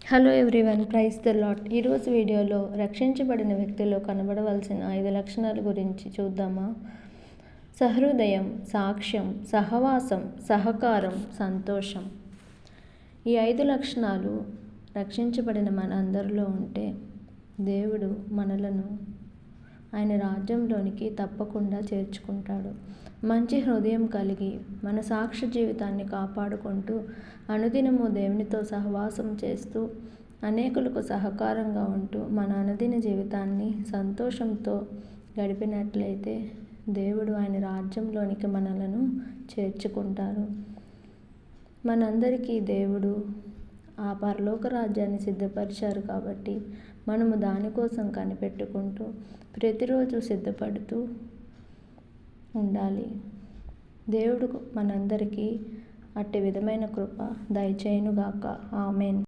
Hello everyone praise the Lord ఈరోజు వీడియోలో రక్షించబడిన వ్యక్తిలో కనబడవలసిన ఐదు లక్షణాల గురించి చూద్దామా? సహృదయం సాక్ష్యం సహవాసం సహకారం సంతోషం. ఈ ఐదు లక్షణాలు రక్షించబడిన మన అందరిలో ఉంటే దేవుడు మనలను ఆయన రాజ్యంలోనికి తప్పకుండా చేర్చుకుంటాడు. మంచి హృదయం కలిగి మన సాక్షి జీవితాన్ని కాపాడుకుంటూ అనుదినము దేవునితో సహవాసం చేస్తూ అనేకులకు సహకారంగా ఉంటూ మన అనుదిన జీవితాన్ని సంతోషంతో గడిపినట్లయితే దేవుడు ఆయన రాజ్యంలోనికి మనలను చేర్చుకుంటారు. మనందరికీ దేవుడు ఆ పరలోక రాజ్యాన్ని సిద్ధపరిచారు కాబట్టి మనము దానికోసం కనిపెట్టుకుంటూ ప్రతిరోజు సిద్ధపడుతూ ఉండాలి. దేవుడు మనందరికీ అట్టి విధమైన కృప దయచేయునుగాక. ఆమెన్.